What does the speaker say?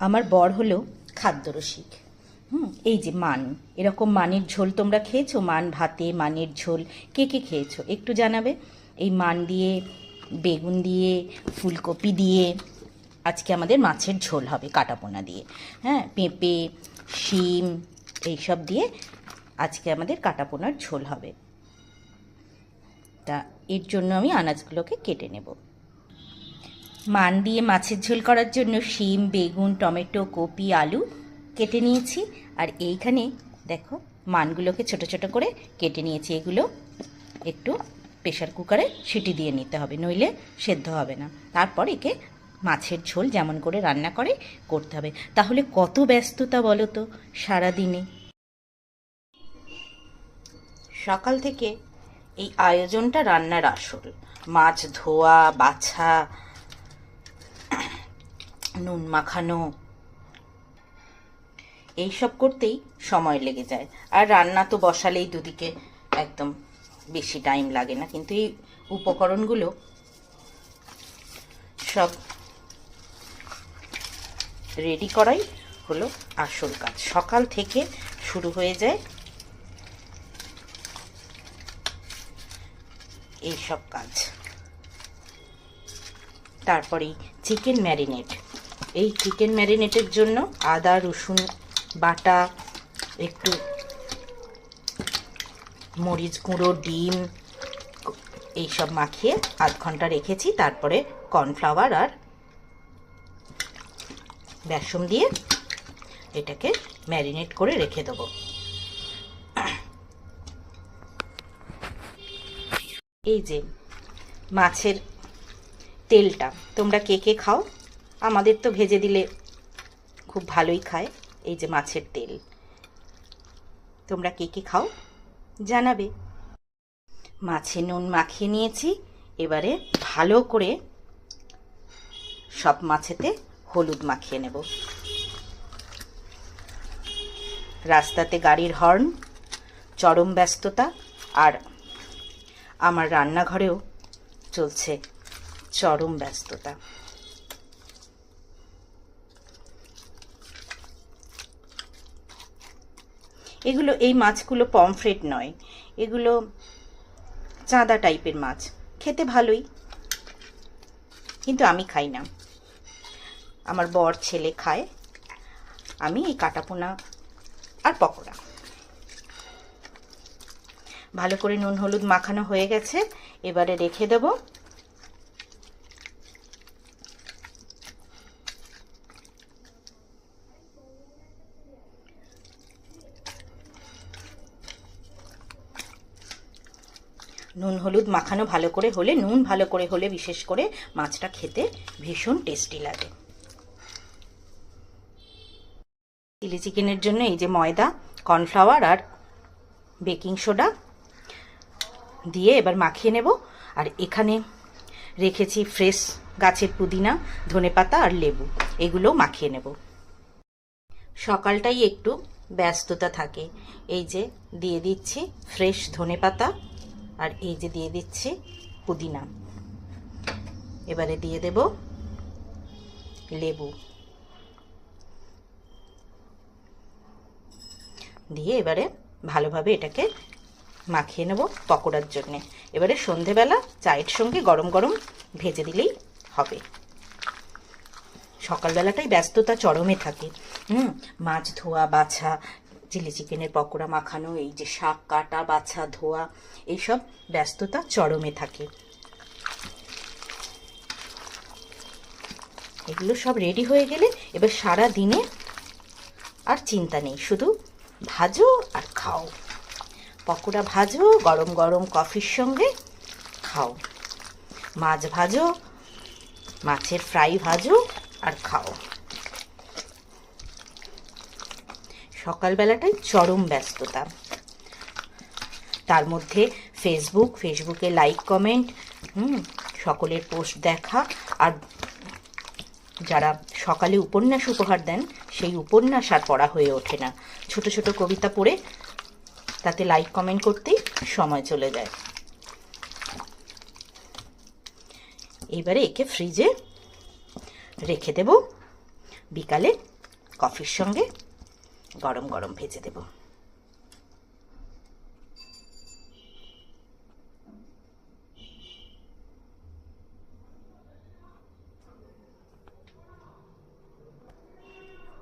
আমার বর হলো খাদ্যরসিক। হুম, এই যে মান, এরকম মানের ঝোল তোমরা খেয়েছো? মান ভাতে, মানের ঝোল, কে কে খেয়েছো? একটু জানাবে? এই মান দিয়ে, বেগুন দিয়ে, ফুলকপি দিয়ে, আজকে আমাদের মাছের ঝোল হবে কাটাপোনা দিয়ে। হ্যাঁ পেঁপে, শিম, এইসব দিয়ে আজকে আমাদের কাটাপোনার ঝোল হবে। তা এর জন্য আমি আনাজগুলোকে কেটে নেব। মান দিয়ে মাছের ঝোল করার জন্য শিম, বেগুন, টমেটো, কপি, আলু কেটে নিয়েছি। আর এইখানে দেখো, মানগুলোকে ছোট ছোট করে কেটে নিয়েছি। এগুলো একটু প্রেশার কুকারে সিটি দিয়ে নিতে হবে, নইলে সেদ্ধ হবে না। তারপর একে মাছের ঝোল যেমন করে রান্না করে, করতে হবে। তাহলে কত ব্যস্ততা বলো তো সারাদিনে? সকাল থেকে এই আয়োজনটা রান্নার আসল। মাছ ধোয়া, বাছা নুন মাখানো। এইসব করতেই সময় লেগে যায়। আর রান্না তো বসালেই দুদিকে একদম বেশি টাইম লাগে না। কিন্তু এই উপকরণগুলো সব রেডি করাই হলো আসল কাজ। সকাল থেকে শুরু হয়ে যায় এই সব কাজ। তারপরেই চিকেন ম্যারিনেট এই চিকেন ম্যারিনেটের জন্য আদা, রসুন, বাটা, একটু মরিচ গুঁড়ো, ডিম, এইসব মাখিয়ে আধ ঘণ্টা রেখেছি। তারপরে কর্নফ্লাওয়ার আর বেসম দিয়ে এটাকে ম্যারিনেট করে রেখে দেবো। এই যে মাছের তেলটা, তোমরা কে কে খাও? আমাদের তো ভেজে দিলে খুব ভালোই খায় এই যে মাছের তেল। তোমরা কে কে খাও জানাবে। মাছে নুন মাখিয়ে নিয়েছি, এবারে ভালো করে সব মাছেতে হলুদ মাখিয়ে নেব। রাস্তাতে গাড়ির হর্ন, চরম ব্যস্ততা আর আমার রান্নাঘরেও চলছে চরম ব্যস্ততা। এগুলো এই মাছগুলো পমফ্রেট নয়। এগুলো চাঁদা টাইপের মাছ। খেতে ভালোই, কিন্তু আমি খাই না। আমার বর ছেলে খায়, আমি এই কাটাপোনা আর পকোড়া। ভালো করে নুন, হলুদ মাখানো হয়ে গেছে, এবারে রেখে দেব। নুন হলুদ মাখানো ভালো করে হলে, নুন ভালো করে হলে বিশেষ করে মাছটা খেতে ভীষণ টেস্টি লাগে। চিলি চিকেনের জন্য এই যে ময়দা, কর্নফ্লাওয়ার আর বেকিং সোডা দিয়ে এবার মাখিয়ে নেব। আর এখানে রেখেছি ফ্রেশ গাছের পুদিনা ধনেপাতা আর লেবু এগুলো মাখিয়ে নেব। সকালটাই একটু ব্যস্ততা থাকে। এই যে দিয়ে দিচ্ছি ফ্রেশ ধনেপাতা আর এই যে দিয়ে দিচ্ছি পুদিনা। এবারে দিয়ে দেব লেবু। দিয়ে এবারে ভালোভাবে এটাকে মাখিয়ে নেব পকোড়ার জন্যে। এবারে সন্ধেবেলা চায়ের সঙ্গে গরম গরম ভেজে দিলেই হবে। সকালবেলাটাই ব্যস্ততা চরমে থাকে। হুম, মাছ ধোয়া, বাছা চিলি চিকেনের পকোড়া মাখানো, এই যে শাক কাটা, বাছা, ধোয়া, এইসব ব্যস্ততা চরমে থাকে। এগুলো সব রেডি হয়ে গেলে এবার সারা দিনে আর চিন্তা নেই, শুধু ভাজো আর খাও। পকোড়া ভাজো, গরম গরম কফির সঙ্গে খাও। মাছ ভাজো, মাছের ফ্রাই ভাজো আর খাও। সকালবেলাটাই চরম ব্যস্ততা। তার মধ্যে ফেসবুক ফেসবুকে লাইক কমেন্ট হুম, সকলের পোস্ট দেখা আর যারা সকালে উপন্যাস উপহার দেন, সেই উপন্যাস আর পড়া হয়ে ওঠে না। ছোট ছোট কবিতা পড়ে তাতে লাইক কমেন্ট করতেই সময় চলে যায়। এবারে একে ফ্রিজে রেখে দেব। বিকালে কফির সঙ্গে গরম গরম ভেজে দেবো।